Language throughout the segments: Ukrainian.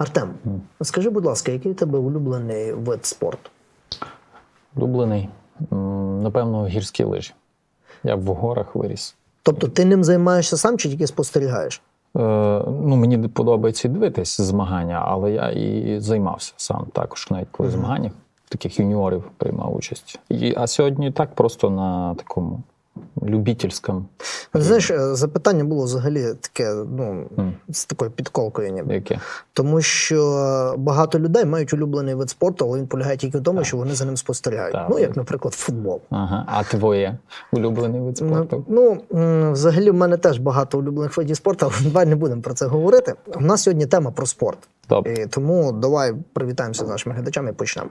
Артем, скажи, будь ласка, який у тебе улюблений вид спорту? Улюблений, напевно, гірські лижі. Я в горах виріс. Тобто ти ним займаєшся сам чи тільки спостерігаєш? Е, ну, мені подобається дивитись змагання, але я і займався сам також, навіть коли в змаганнях таких юніорів приймав участь. І, а сьогодні так просто на такому любительському. Знаєш, е, запитання було взагалі таке, ну, Мгм. з такою підколкою, ніби. Яке? Тому що багато людей мають улюблений вид спорту, але він полягає тільки в тому, що вони за ним спостерігають. Так. Ну, як, наприклад, футбол. Ага. А твоє улюблений вид спорту? Ну, взагалі, в мене теж багато улюблених видів спорту, але давай не будемо про це говорити. У нас сьогодні тема про спорт. Добре. І тому давай привітаємося з нашими глядачами і почнемо.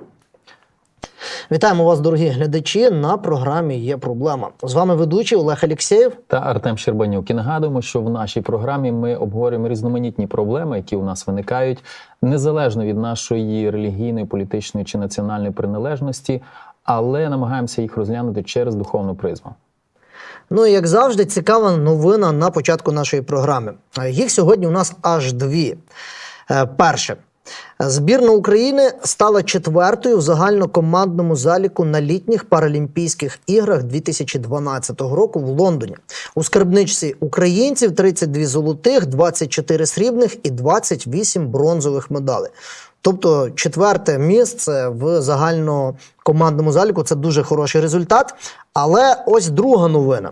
Вітаємо вас, дорогі глядачі. На програмі є проблема. З вами ведучий Олег Алєксєєв. Та Артем Щербанюк. І нагадуємо, що в нашій програмі ми обговорюємо різноманітні проблеми, які у нас виникають незалежно від нашої релігійної, політичної чи національної приналежності, але намагаємося їх розглянути через духовну призму. Ну і як завжди, цікава новина на початку нашої програми. Їх сьогодні у нас аж дві. Е, Перше. Збірна України стала четвертою в загальнокомандному заліку на літніх Паралімпійських іграх 2012 року в Лондоні. У скарбничці українців 32 золотих, 24 срібних і 28 бронзових медалей. Тобто четверте місце в загальнокомандному заліку це дуже хороший результат. Але ось друга новина.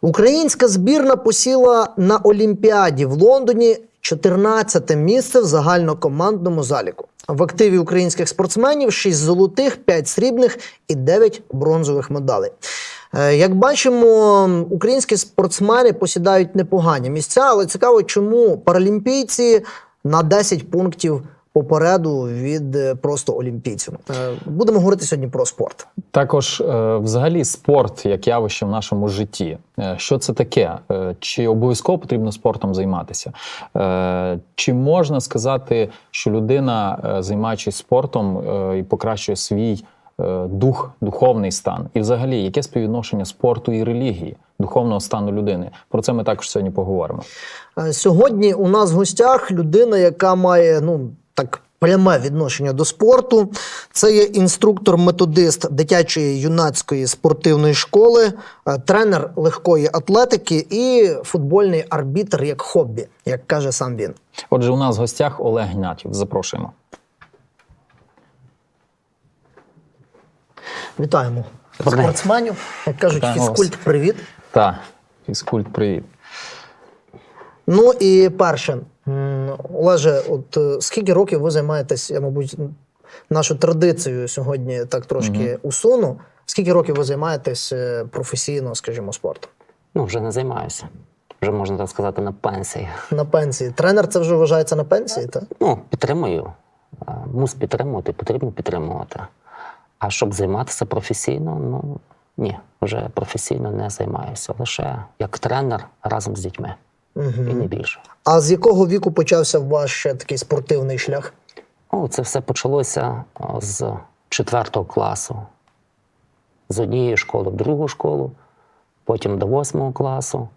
Українська збірна посіла на Олімпіаді в Лондоні 14 місце в загальнокомандному заліку. В активі українських спортсменів 6 золотих, 5 срібних і 9 бронзових медалей. Е, Як бачимо, українські спортсмени посідають непогані місця, але цікаво, чому паралімпійці на 10 пунктів попереду від е, просто олімпійців. Е, Будемо говорити сьогодні про спорт. Також, е, взагалі, спорт як явище в нашому житті. Що це таке? Чи обов'язково потрібно спортом займатися? Чи можна сказати, що людина, займаючись спортом, і покращує свій дух, духовний стан? І взагалі, яке співвідношення спорту і релігії, духовного стану людини? Про це ми також сьогодні поговоримо. Сьогодні у нас в гостях людина, яка має ну так пряме відношення до спорту. Це є інструктор-методист дитячої юнацької спортивної школи, е, тренер легкої атлетики і футбольний арбітр як хобі, як каже сам він. Отже, у нас в гостях Олег Гнатів. Запрошуємо. Вітаємо Добре. спортсменів. Як кажуть, Вітаємо фізкульт, привіт. Та, фізкульт, привіт. Ну і перше, Олеже, от е, скільки років ви займаєтесь, я, мабуть, нашу традицію сьогодні так трошки усуну. Скільки років ви займаєтесь е, професійно, скажімо, спортом? Ну, вже не займаюся. Вже можна так сказати, на пенсії. На пенсії. Тренер це вже вважається на пенсії, так? Ну, підтримую. Е, Мус підтримувати, потрібно підтримувати. А щоб займатися професійно, ну ні, вже професійно не займаюся. Лише як тренер разом з дітьми. І не більше. А з якого віку почався ваш е, такий спортивний шлях? Ну, це все почалося з четвертого класу. З однієї школи в другу школу, потім до восьмого класу.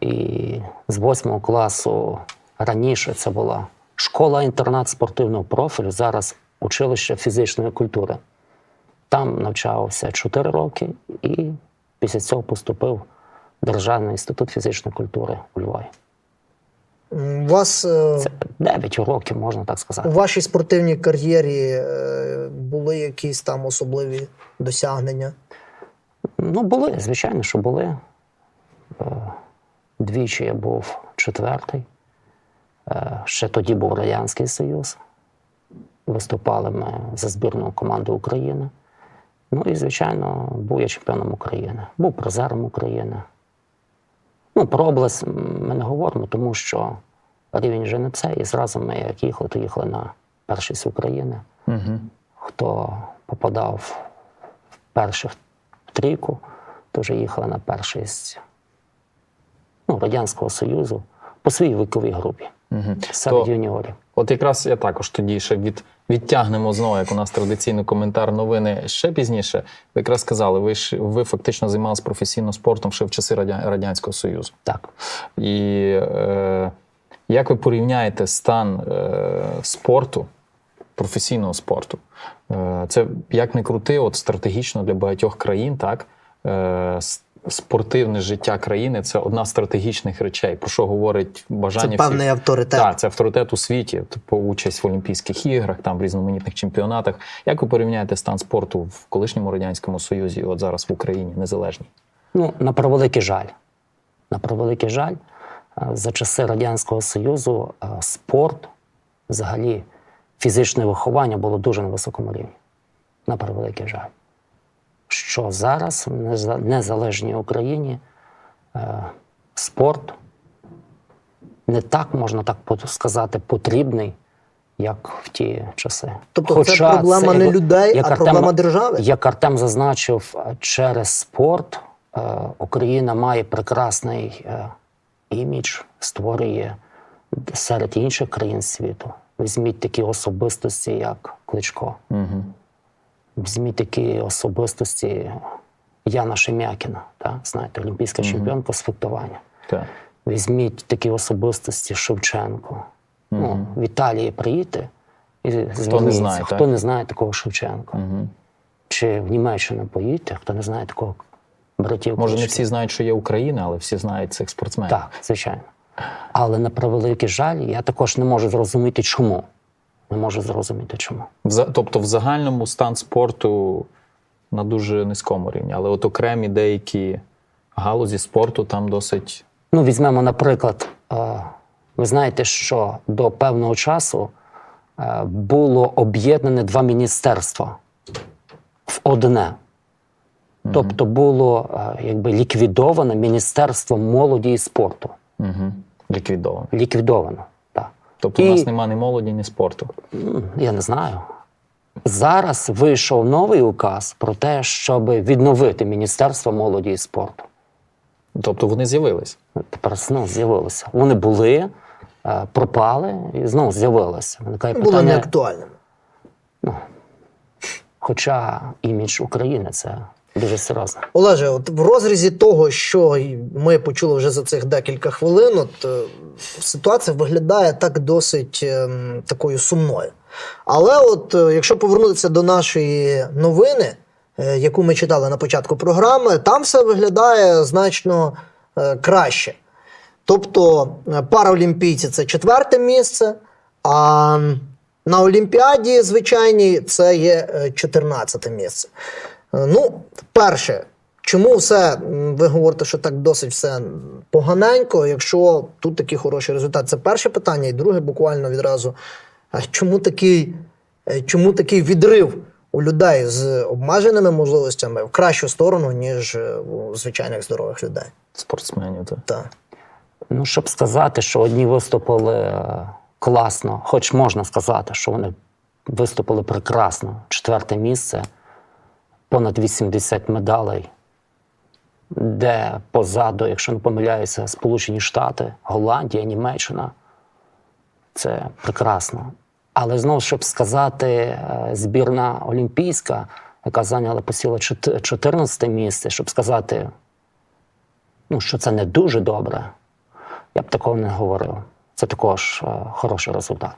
І з восьмого класу раніше це була школа-інтернат спортивного профілю, зараз училище фізичної культури. Там навчався 4 роки і після цього поступив Державний інститут фізичної культури у Львові. У вас е, Це 9 років, можна так сказати. у вашій спортивній кар'єрі е, були якісь там особливі досягнення? Ну, були, звичайно, що були. Е, Двічі я був четвертий. Ще тоді був Радянський Союз. Виступали ми за збірну команду України. Ну і, звичайно, був я чемпіоном України, був призером України. Ну, про область ми не говоримо, тому що рівень вже не цей. І зразу ми, як їхали, то їхали на першість України Угу. хто попадав в першу трійку, то вже їхали на першість ну, Радянського Союзу по своїй віковій групі Угу. серед юніорів. От якраз я також тоді ще від, відтягнемо знову, як у нас традиційний коментар новини ще пізніше. Ви якраз сказали, ви ж ви фактично займалися професійно спортом ще в часи Радянського Союзу. Так. І е, Як ви порівняєте стан е, спорту, професійного спорту? Е, це як не крути, от стратегічно для багатьох країн, так? Спортивне життя країни це одна з стратегічних речей, про що говорить бажання Це всіх- авторитет. так, це авторитет у світі, типу участь в Олімпійських іграх, там в різноманітних чемпіонатах. Як ви порівняєте стан спорту в колишньому радянському союзі, і от зараз в Україні незалежній? Ну, на превеликий жаль. На превеликий жаль, е, за часи Радянського Союзу е, спорт, взагалі, фізичне виховання було дуже на високому рівні. На превеликий жаль. Що зараз в неза- незалежній Україні е, спорт не так, можна так сказати, потрібний, як в ті часи. Тобто це проблема не людей, а проблема держави? Як Артем зазначив, е, через спорт е, Україна має прекрасний е, імідж, створює серед інших країн світу. Візьміть такі особистості, як Кличко. Угу. Візьміть такі особистості Яна Шем'якіна, та? знаєте, олімпійська чемпіонка з фехтування. Так. Візьміть такі особистості Шевченко. Ну, в Італії приїдьте і зверніться, знає, хто так? не знає такого Шевченка. Угу. Чи в Німеччину поїдьте, хто не знає такого братів. Може, не всі знають, що є Україна, але всі знають цих спортсменів. Так, звичайно. Але на превеликий жаль, я також не можу зрозуміти, чому. Не можу зрозуміти, чому. В Тобто, в загальному стан спорту на дуже низькому рівні, але от окремі деякі галузі спорту там досить. Ну, візьмемо, наприклад, е, ви знаєте, що до певного часу е, було об'єднане два міністерства в одне. Тобто було е, якби ліквідоване Міністерство молоді і спорту. Угу. Ліквідовано. Ліквідовано. Тобто, І- у нас немає ні молоді, ні спорту. Я не знаю. Зараз вийшов новий указ про те, щоб відновити Міністерство молоді і спорту. Тобто вони з'явились. Тепер знову з'явилися. Вони були, е, пропали і знову з'явилися. Виникає Було питання, неактуальним. хоча імідж України це дуже серйозно. Олеже, от в розрізі того, що ми почули вже за цих декілька хвилин, от е, ситуація виглядає так досить ем, такою сумною. Але от е, якщо повернутися до нашої новини, е, яку ми читали на початку програми, там все виглядає значно е, краще. Тобто е, параолімпійці це четверте місце, а на Олімпіаді звичайній це є е, 14 місце. Е, Ну, перше, чому все, ви говорите, що так досить все поганенько, якщо тут такий хороший результат? Це перше питання. І друге, буквально відразу. А чому такий, е, чому такий відрив у людей з обмеженими можливостями в кращу сторону, ніж е, у звичайних здорових людей? Спортсменів. Так. Так. Ну, щоб сказати, що одні виступили класно, хоч можна сказати, що вони виступили прекрасно. Четверте місце, понад 80 медалей, де позаду, якщо не помиляюся, Сполучені Штати, Голландія, Німеччина. Це прекрасно. Але знову, щоб сказати, е, збірна олімпійська, яка зайняла посіла 14 місце, щоб сказати, ну, що це не дуже добре, я б такого не говорив. Це також е, хороший результат.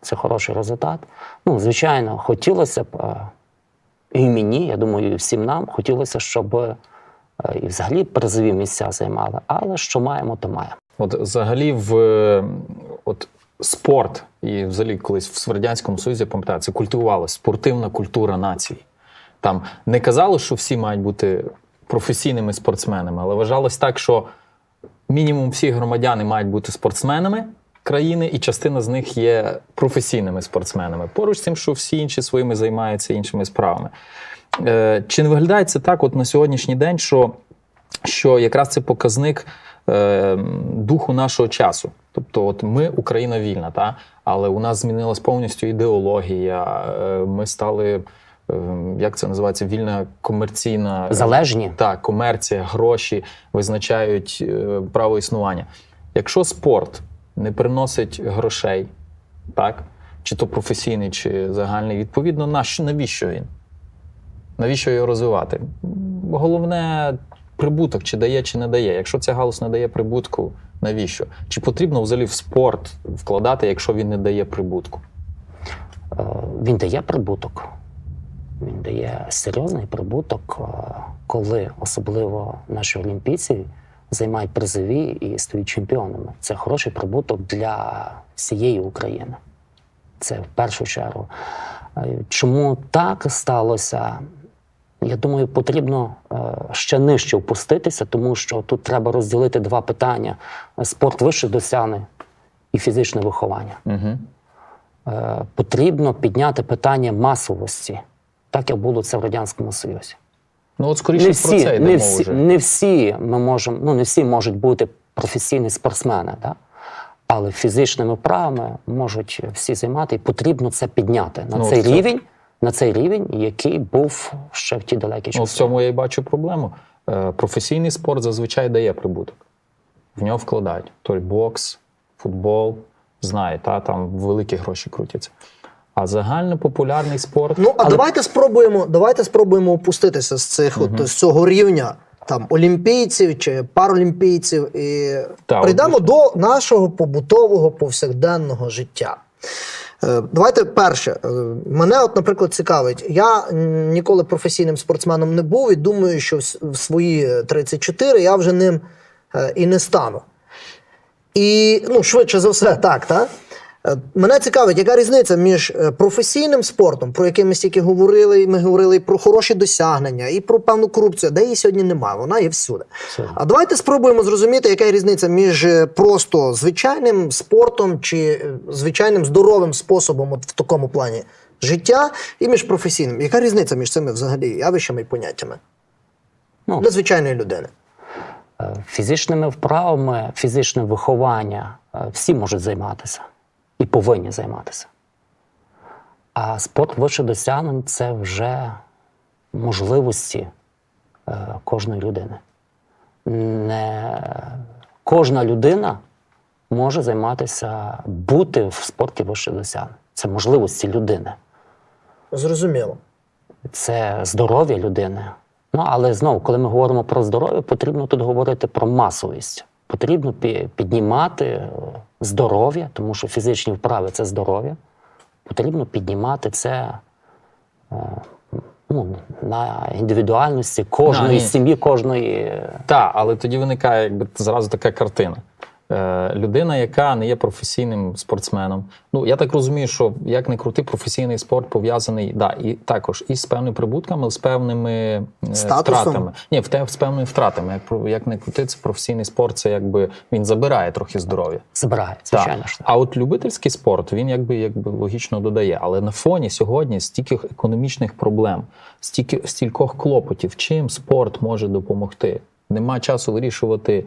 Це хороший результат. Ну, звичайно, хотілося б, е, і мені, я думаю, і всім нам хотілося, щоб е, і взагалі призові місця займали. Але що маємо, то маємо. От взагалі в е, от спорт і взагалі колись в Радянському Союзі, я пам'ятаю, це культивувалося спортивна культура нації. Там не казали, що всі мають бути професійними спортсменами, але вважалось так, що мінімум всі громадяни мають бути спортсменами країни, і частина з них є професійними спортсменами. Поруч з тим, що всі інші своїми займаються іншими справами. Е, чи не виглядає це так, от на сьогоднішній день, що, що якраз це показник е, духу нашого часу? Тобто, от ми Україна вільна, та? але у нас змінилась повністю ідеологія. е, Ми стали. е, Як це називається? Вільна комерційна Залежні. так, комерція, гроші визначають е, право існування. Якщо спорт не приносить грошей, так, чи то професійний, чи загальний, відповідно, навіщо він? Навіщо його розвивати? Головне прибуток чи дає, чи не дає. Якщо ця галузь не дає прибутку, навіщо? Чи потрібно взагалі в спорт вкладати, якщо він не дає прибутку? Е, Він дає прибуток. Він дає серйозний прибуток, е, коли особливо наші олімпійці займають призові і стають чемпіонами. Це хороший прибуток для всієї України. Це в першу чергу. Е, Чому так сталося? Я думаю, потрібно е, ще нижче опуститися, тому що тут треба розділити два питання: спорт вищих досягнень і фізичне виховання Угу. потрібно підняти питання масовості, так як було це в Радянському Союзі. Ну от скоріше Не про це всі, йде не, всі, вже. не всі ми можемо, ну не всі можуть бути професійні спортсмени, да? але фізичними вправами можуть всі займати, і потрібно це підняти на Ну, цей цьому- рівень, на цей рівень, який був ще в ті далекі Ну, в цьому я і бачу проблему. Е, Професійний спорт зазвичай дає прибуток. В нього вкладають. Той бокс, футбол, знає, та, там великі гроші крутяться. А загальнопопулярний спорт. Ну, а Але- давайте спробуємо, давайте спробуємо опуститися з цих от, з цього рівня там олімпійців чи паралімпійців і Так, прийдемо от- до нашого побутового повсякденного життя. Е, Давайте перше. е, Мене, от, наприклад, цікавить. Я ніколи професійним спортсменом не був і думаю, що в свої 34 я вже ним е, і не стану. І ну, швидше за все, так, так? Е, Мене цікавить, яка різниця між е, професійним спортом, про який ми стільки говорили, і ми говорили і про хороші досягнення, і про певну корупцію, де її сьогодні немає, вона є всюди. Всюди. А давайте спробуємо зрозуміти, яка різниця між е, просто звичайним спортом чи звичайним здоровим способом от в такому плані життя і між професійним. Яка різниця між цими взагалі явищами і поняттями Ну, для звичайної людини? Фізичними вправами, фізичним вихованням е, всі можуть займатися і повинні займатися. А спорт вище досягнень це вже можливості е, кожної людини. Не кожна людина може займатися, бути в спорті вище досягнень. Це можливості людини Зрозуміло. це здоров'я людини. Ну, але знову, коли ми говоримо про здоров'я, потрібно тут говорити про масовість. Потрібно піднімати здоров'я, тому що фізичні вправи це здоров'я. Потрібно піднімати це е, ну, на індивідуальності кожної сім'ї, кожної. е, Так, але тоді виникає якби зразу така картина. Е, людина, яка не є професійним спортсменом. Ну я так розумію, що як не крути, професійний спорт пов'язаний да, і також і з певними прибутками, з певними е, Статусом? втратами. Ні, в те з певними втратами. Як як не крути, це професійний спорт, це якби він забирає трохи здоров'я. Забирає, звичайно ж. А от любительський спорт він якби якби логічно додає. Але на фоні сьогодні стільки економічних проблем, стільки стількох клопотів, чим спорт може допомогти. Нема часу вирішувати,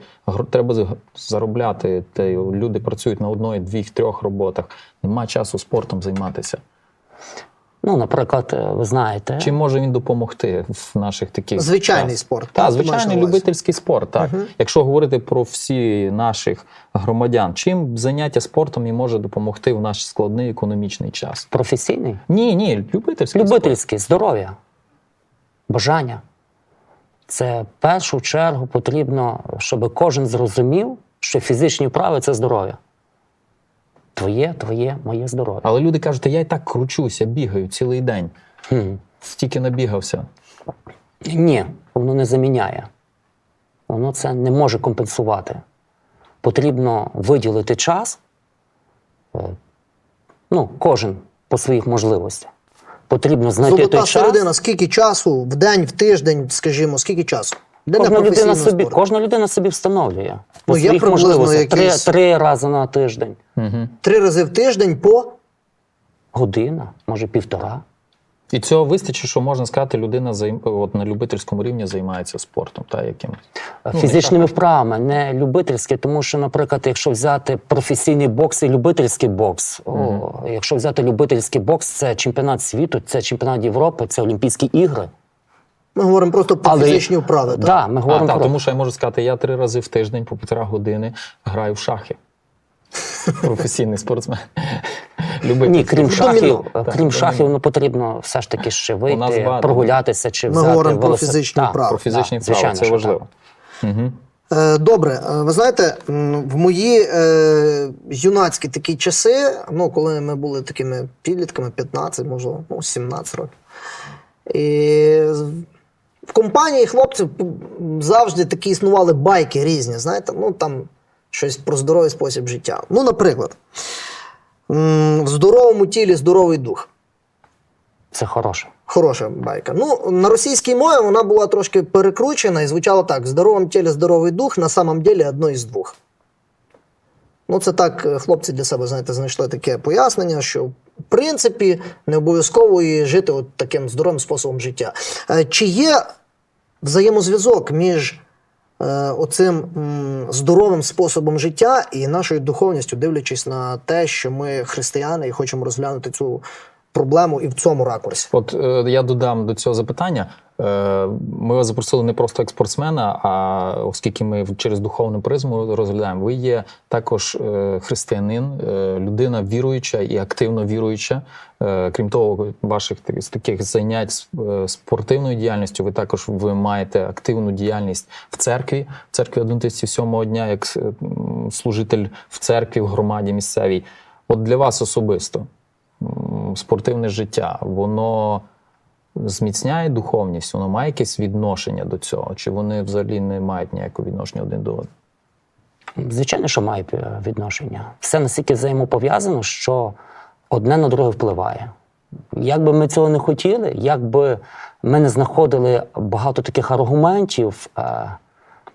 треба заробляти. Та й люди працюють на одної, двох, трьох роботах. Нема часу спортом займатися. Ну, наприклад, е, ви знаєте, Чим може він допомогти в наших таких Звичайний час? спорт. Так, звичайний любительський спорт. Так. Якщо говорити про всі наших громадян, чим заняття спортом і може допомогти в наш складний економічний час? професійний, Ні, ні, любительський. спорт. Любительське здоров'я, бажання. Це в першу чергу потрібно, щоб кожен зрозумів, що фізичні вправи це здоров'я. Твоє, твоє, моє здоров'я. Але люди кажуть, я і так кручуся, бігаю цілий день. Хм. Стільки набігався. Ні, воно не заміняє. Воно це не може компенсувати. Потрібно виділити час, е, ну, кожен по своїх можливостях. Потрібно знайти Золота той час. середина, скільки часу в день, в тиждень, скажімо, скільки часу? Де Кожна людина, собі, кожна людина собі встановлює по Ну, є своїх приблизно можливостях. Три, якийсь- три рази на тиждень. Угу. Три рази в тиждень по Година, може півтора. І цього вистачить, що можна сказати, людина займ... от на любительському рівні займається спортом та якимось. Ну, Фізичними вправами, не любительські, тому що, наприклад, якщо взяти професійний бокс і любительський бокс, о, якщо взяти любительський бокс, це чемпіонат світу, це чемпіонат Європи, це Олімпійські ігри. ми говоримо просто про Але- фізичні вправи. Так. Да, ми А, говоримо так, про тому що я можу сказати, я три рази в тиждень по півтора години граю в шахи. Професійний спортсмен. Любити Ні, крім шахів, крім шахів, ну потрібно все ж таки ще вийти, прогулятися чи Ми говоримо про фізичні вправи. Про фізичні звичайно, це важливо. Угу. Е, Добре, Е, ви знаєте, в мої е, юнацькі такі часи, ну, коли ми були такими підлітками, 15, можливо, ну, 17 років. І в компанії хлопців завжди такі існували байки різні, знаєте, ну там щось про здоровий спосіб життя. Ну, наприклад, в здоровому тілі здоровий дух. Це хороше. Хороша байка. Ну, на російській мові вона була трошки перекручена і звучала так: в здоровому тілі здоровий дух, на самом деле одно із двох. Ну, це так, е, хлопці для себе, знаєте, знайшли таке пояснення, що в принципі не обов'язково і жити от таким здоровим способом життя. Е, Чи є взаємозв'язок між оцим здоровим способом життя і нашою духовністю, дивлячись на те, що ми християни і хочемо розглянути цю проблему і в цьому ракурсі? От е, я додам до цього запитання. Е, ми вас запросили не просто як спортсмена, а оскільки ми через духовну призму розглядаємо, ви є також е, християнин, е, людина віруюча і активно віруюча. Крім того, ваших таких занять спортивною діяльністю, ви також ви маєте активну діяльність в церкві, в церкві адвентистів сьомого дня, як служитель в церкві, в громаді місцевій. От для вас особисто спортивне життя, воно зміцняє духовність, воно має якесь відношення до цього, чи вони взагалі не мають ніякого відношення один до одного? Звичайно, що має е, відношення. Все настільки взаємопов'язано, що одне на друге впливає. Як би ми цього не хотіли, як би ми не знаходили багато таких аргументів, е,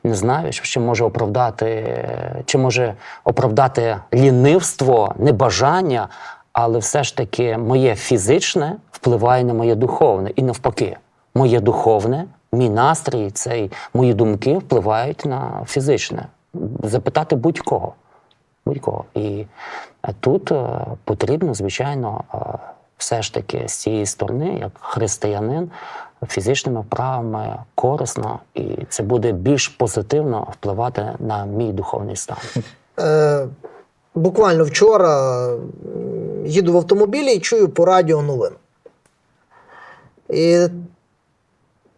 не знаю, що може оправдати, чи може оправдати лінивство, небажання, але все ж таки моє фізичне впливає на моє духовне і навпаки, моє духовне, мій настрій, цей, мої думки впливають на фізичне. Запитати будь-кого. Будь-кого. І е, тут е, потрібно, звичайно, е, все ж таки з цієї сторони, як християнин, фізичними вправами корисно, і це буде більш позитивно впливати на мій духовний стан. Е, буквально вчора їду в автомобілі і чую по радіо новину. І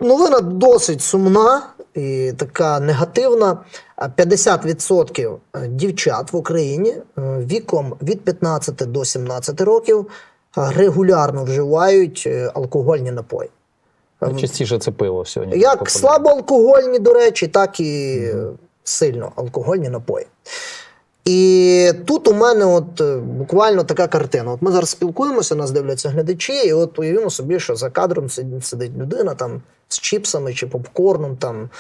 новина досить сумна і така негативна. 50% дівчат в Україні е, віком від 15 до 17 років е, регулярно вживають е, алкогольні напої. Частіше це пиво сьогодні. Як слабоалкогольні, до речі, так і сильно алкогольні напої. І тут у мене от е, буквально така картина. От ми зараз спілкуємося, нас дивляться глядачі, і от уявімо собі, що за кадром сидить, людина там з чіпсами чи попкорном, там,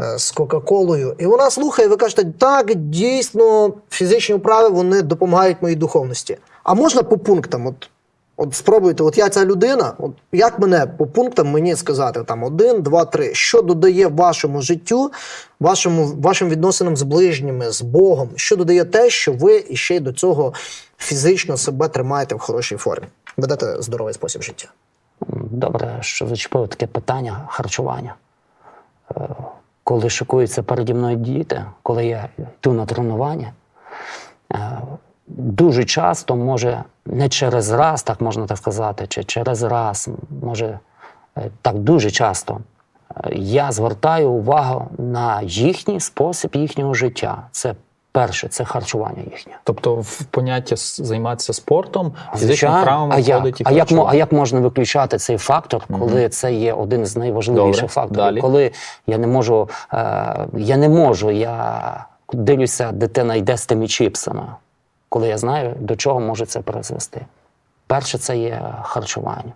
е, з Кока-Колою. І вона слухає, ви кажете, так, дійсно, фізичні вправи вони допомагають моїй духовності. А можна по пунктам? От, от спробуйте, от я ця людина, от як мене по пунктам мені сказати там один, два, три, що додає вашому життю, вашому, вашим відносинам з ближніми, з Богом, що додає те, що ви іще й до цього фізично себе тримаєте в хорошій формі, ведете здоровий спосіб життя. Добре, що зачепили таке питання харчування. Е, Коли шикуються переді мною діти, коли я йду на тренування, е, дуже часто може не через раз, так можна так сказати, чи через раз, може е, так дуже часто. е, Я звертаю увагу на їхній спосіб їхнього життя. Це перше, це харчування їхнє. Тобто в поняття займатися спортом, фізичними Звичайно. вправами а як? і а, як, а як можна виключати цей фактор, коли це є один з найважливіших Добре, факторів? далі. Коли я не можу, е, я не можу, я дивлюся, дитина йде з тими чіпсами, коли я знаю, до чого може це призвести. Перше, це є харчування.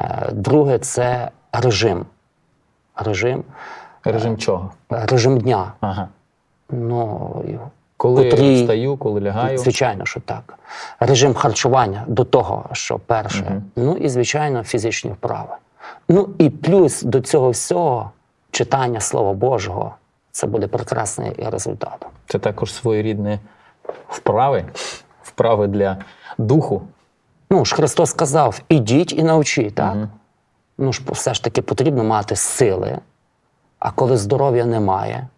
Е, друге, це режим. Режим, Режим чого? режим дня. Ага. Ну, Коли Котрі- встаю, коли лягаю. Звичайно, що так. Режим харчування до того, що перше. Мгм. Ну і звичайно, фізичні вправи. Ну і плюс до цього всього читання Слова Божого. Це буде прекрасний результат. Це також своєрідні вправи, вправи для духу. Ну ж Христос сказав: ідіть і навчіть, так? Мгм. Ну ж все ж таки потрібно мати сили, а коли здоров'я немає,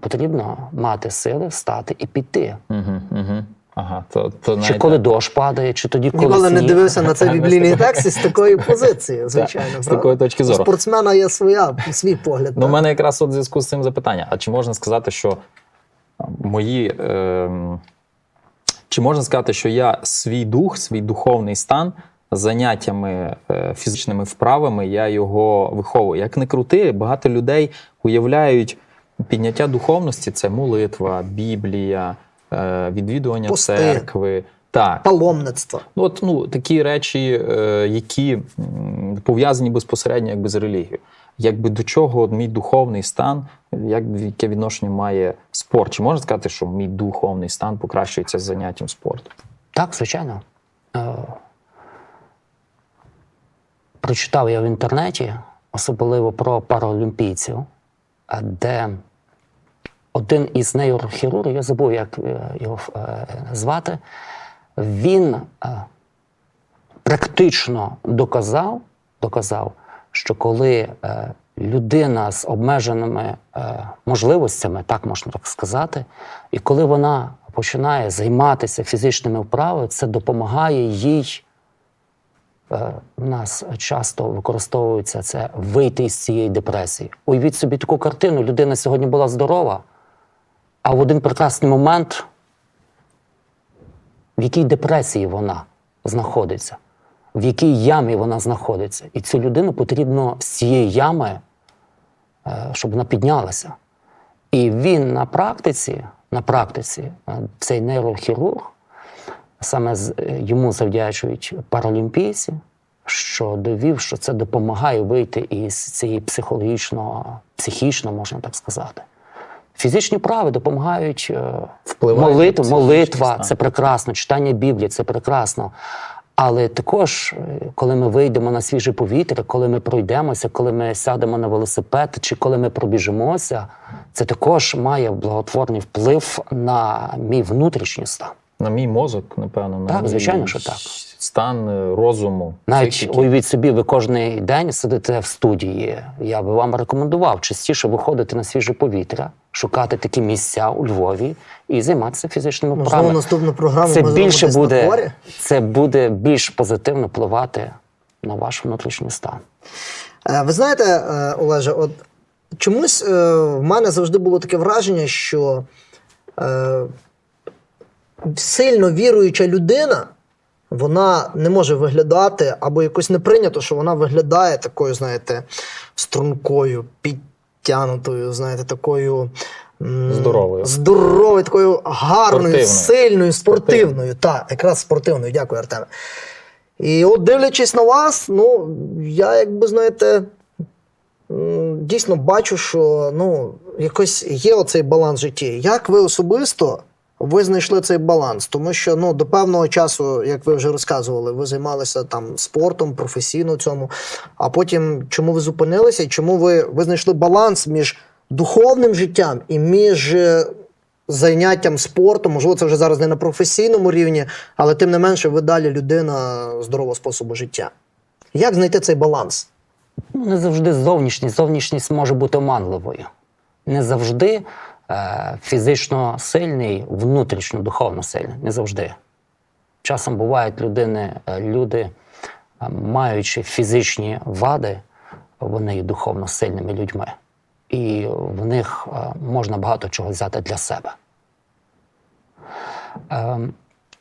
потрібно мати сили встати і піти. Угу, угу. Ага, то, то Чи навіть коли дощ падає, чи тоді, коли Ніколи не дивився на цей біблійний текст із такої позиції, звичайно. з такої точки У зору. спортсмена є своя, свій погляд. Ну, у мене якраз от в зв'язку з цим запитання: а чи можна сказати, що мої. ем, чи можна сказати, що я свій дух, свій духовний стан заняттями е, фізичними вправами, я його виховую. Як не крути, багато людей уявляють підняття духовності це молитва, Біблія, е, відвідування Пости. церкви. Так, Паломництво. Ну, От ну такі речі, е, які пов'язані безпосередньо якби з релігією. Якби до чого мій духовний стан, як яке відношення має спорт? Чи можна сказати, що мій духовний стан покращується з заняттям спорту? Так, звичайно. Е, прочитав я в інтернеті, особливо про паралімпійців, е, де один із нейрохірургів, я забув, як його звати, він е, практично доказав, доказав, що коли е, людина з обмеженими е, можливостями, так можна так сказати, і коли вона починає займатися фізичними вправами, це допомагає їй. У нас часто використовується це вийти із цієї депресії. Уявіть собі таку картину: людина сьогодні була здорова, а в один прекрасний момент, в якій депресії вона знаходиться, в якій ямі вона знаходиться. І цю людину потрібно з цієї ями, е, щоб вона піднялася. І він на практиці, на практиці, е, цей нейрохірург, саме е, йому завдячують паралімпійці, що довів, що це допомагає вийти із цієї психологічно, психічно, можна так сказати. Фізичні вправи допомагають е, Впливають молитва, молитва стан. це прекрасно, читання Біблії це прекрасно. Але також, е, коли ми вийдемо на свіже повітря, коли ми пройдемося, коли ми сядемо на велосипед чи коли ми пробіжимося, це також має благотворний вплив на мій внутрішній стан. На мій мозок, напевно, на Так, мій звичайно, що так. стан е, розуму. Навіть психіки. уявіть собі, ви кожен день сидите в студії. Я би вам рекомендував частіше виходити на свіже повітря, шукати такі місця у Львові і займатися фізичними Можливо, вправами. наступну програму Це ми зробимо більше десь на буде, дворі. це буде більш позитивно впливати на ваш внутрішній стан. Е, Ви знаєте, е, Олеже, от чомусь е, в мене завжди було таке враження, що е, сильно віруюча людина. Вона не може виглядати, або якось не прийнято, що вона виглядає такою, знаєте, стрункою, підтянутою, знаєте, такою Здоровою. здоровою, такою гарною, Спортивною. сильною, спортивною. Так, якраз спортивною. Дякую, Артеме. І от дивлячись на вас, ну, я якби знаєте, дійсно бачу, що ну, якось є оцей баланс в житті. Як ви особисто ви знайшли цей баланс? Тому що ну, до певного часу, як ви вже розказували, ви займалися там спортом, професійно цьому. А потім чому ви зупинилися і чому ви, ви знайшли баланс між духовним життям і між. е, Заняттям спортом, можливо, це вже зараз не на професійному рівні, але тим не менше, ви далі людина здорового способу життя. Як знайти цей баланс? Ну, не завжди зовнішність. Зовнішність може бути оманливою. Не завжди фізично сильний, внутрішньо духовно сильний. Не завжди. Часом бувають людини, е, люди, е, маючи фізичні вади, вони є духовно сильними людьми. І в них е, можна багато чого взяти для себе. Е,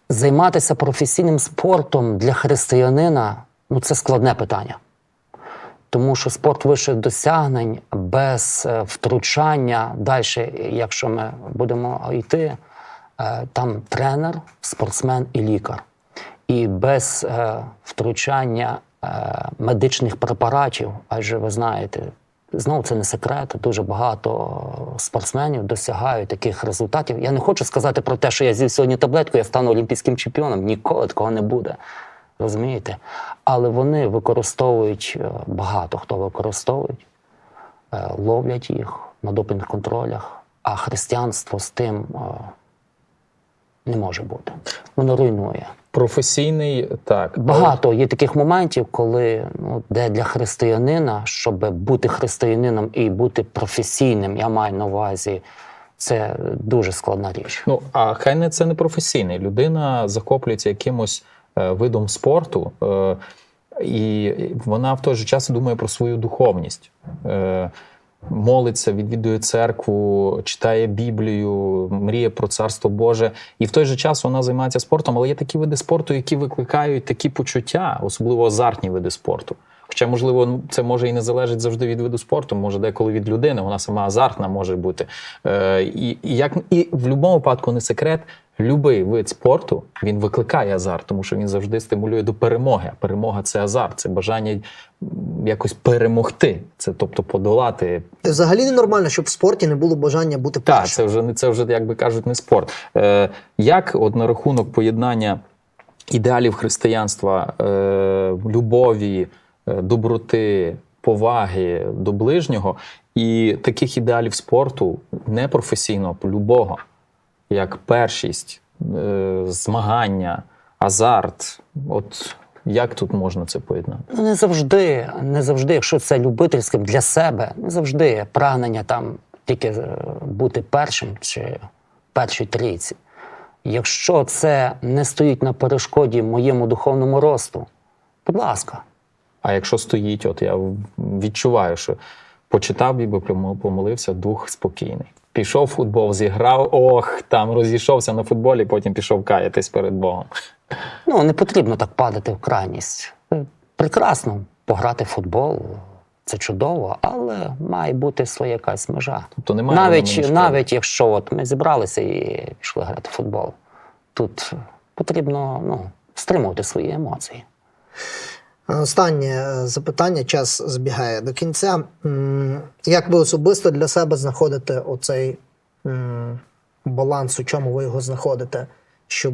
Займатися професійним спортом для християнина ну, це складне питання. Тому що спорт вищих досягнень без е, втручання далі, якщо ми будемо йти, е, там тренер, спортсмен і лікар. І без е, втручання медичних препаратів, адже ви знаєте, знову це не секрет, дуже багато спортсменів досягають таких результатів. Я не хочу сказати про те, що я з'їв сьогодні таблетку, я стану олімпійським чемпіоном. Ніколи такого не буде. Розумієте? Але вони використовують, е, багато хто використовують, е, ловлять їх на допінг контролях, а християнство з тим е, не може бути. Воно руйнує. Професійний, так. Багато є таких моментів, коли ну, де для християнина, щоб бути християнином і бути професійним, я маю на увазі Це дуже складна річ. Ну а хай не це не професійний. Людина захоплюється якимось видом спорту, е, і вона в той же час думає про свою духовність. Е, Молиться, відвідує церкву, читає Біблію, мріє про царство Боже, і в той же час вона займається спортом. Але є такі види спорту, які викликають такі почуття, особливо азартні види спорту. Хоча, можливо, це може і не залежить завжди від виду спорту, може деколи від людини, вона сама азартна може бути. Е, і, і як і в будь-якому випадку не секрет, Любий вид спорту він викликає азарт, тому що він завжди стимулює до перемоги. А перемога це азарт, це бажання якось перемогти. Це тобто подолати. Взагалі ненормально, щоб в спорті не було бажання бути Так, це вже не це вже, як би кажуть, не спорт. Е, як от на рахунок поєднання ідеалів християнства, е, любові, доброти, поваги до ближнього і таких ідеалів спорту непрофесійного, любого, як першість, е, змагання, азарт. От як тут можна це поєднати? Ну, не завжди, не завжди, якщо це любительським для себе, не завжди прагнення там тільки е, бути першим чи першій трійці. Якщо це не стоїть на перешкоді моєму духовному росту, будь ласка, А якщо стоїть, от я відчуваю, що почитав Біблію, помолився, дух спокійний. Пішов футбол, зіграв, ох, там розійшовся на футболі, потім пішов каятись перед Богом. ну не потрібно так падати в крайність. Прекрасно пограти в футбол, це чудово, але має бути своя якась межа. Тобто немає навіть, навіть якщо от ми зібралися і пішли грати в футбол, тут потрібно ну, стримувати свої емоції. Останнє е, запитання, час збігає до кінця. Як ви особисто для себе знаходите оцей баланс, у чому ви його знаходите? Щоб,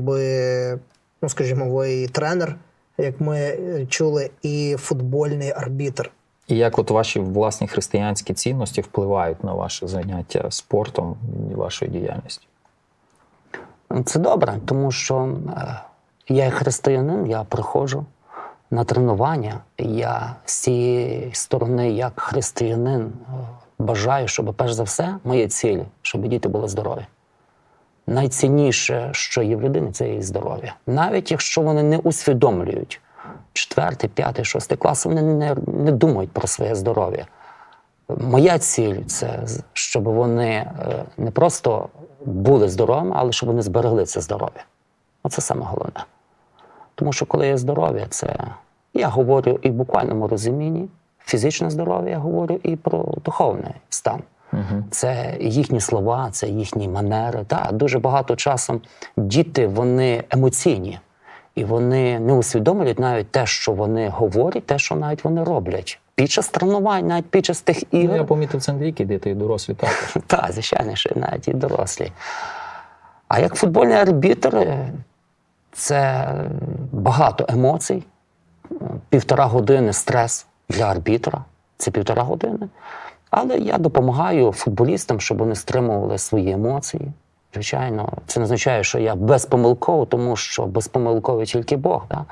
ну скажімо, ви і тренер, як ми е, чули, і футбольний арбітр. І як от ваші власні християнські цінності впливають на ваше заняття спортом і вашою діяльністю? Це добре, тому що е, я християнин, я приходжу на тренування. Я з цієї сторони, як християнин, е, бажаю, щоб перш за все моє ціль, щоб діти були здорові. Найцінніше, що є в людині, це її здоров'я. Навіть якщо вони не усвідомлюють четвертий, п'ятий, шостий клас, вони не, не думають про своє здоров'я. Моя ціль це щоб вони е, не просто були здоровими, але щоб вони зберегли це здоров'я. Оце саме головне. Тому що коли є здоров'я, це я говорю і в буквальному розумінні, фізичне здоров'я, я говорю і про духовний стан. Угу. Це їхні слова, це їхні манери. Так, дуже багато часом діти вони емоційні, і вони не усвідомлюють навіть те, що вони говорять, те, що навіть вони роблять. Під час тренувань, навіть під час тих Ну, я помітив це не тільки діти і дорослі також. Так, звичайно, що навіть і дорослі. А як футбольний арбітр, це багато емоцій, півтора години стрес для арбітра. Це півтора години. Але я допомагаю футболістам, щоб вони стримували свої емоції. Звичайно, це не означає, що я безпомилково, тому що безпомилковий тільки Бог. Да?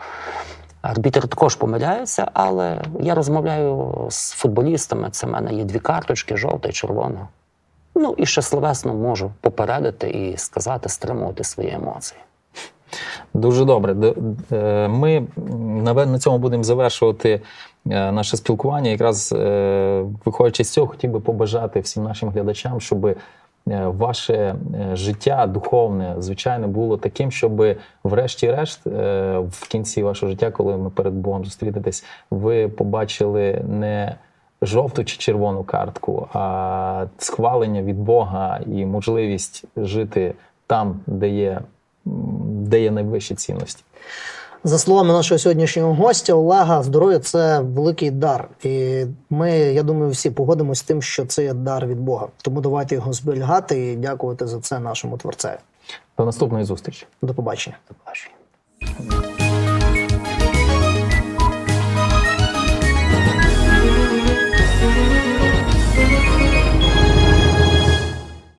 Арбітр також помиляється, але я розмовляю з футболістами. Це в мене є дві карточки: жовта і червона. Ну і ще словесно можу попередити і сказати, стримувати свої емоції. Дуже добре. Е, Ми на цьому будемо завершувати е, наше спілкування. Якраз е, виходячи з цього, хотів би побажати всім нашим глядачам, щоб ваше життя духовне, звичайно, було таким, щоб врешті-решт, в кінці вашого життя, коли ми перед Богом зустрінетесь, ви побачили не жовту чи червону картку, а схвалення від Бога і можливість жити там, де є, де є найвищі цінності. За словами нашого сьогоднішнього гостя Олега, здоров'я це великий дар. І ми, я думаю, всі погодимося з тим, що це є дар від Бога. Тому давайте його зберігати і дякувати за це нашому творцеві. До наступної зустрічі. До побачення. Побачення.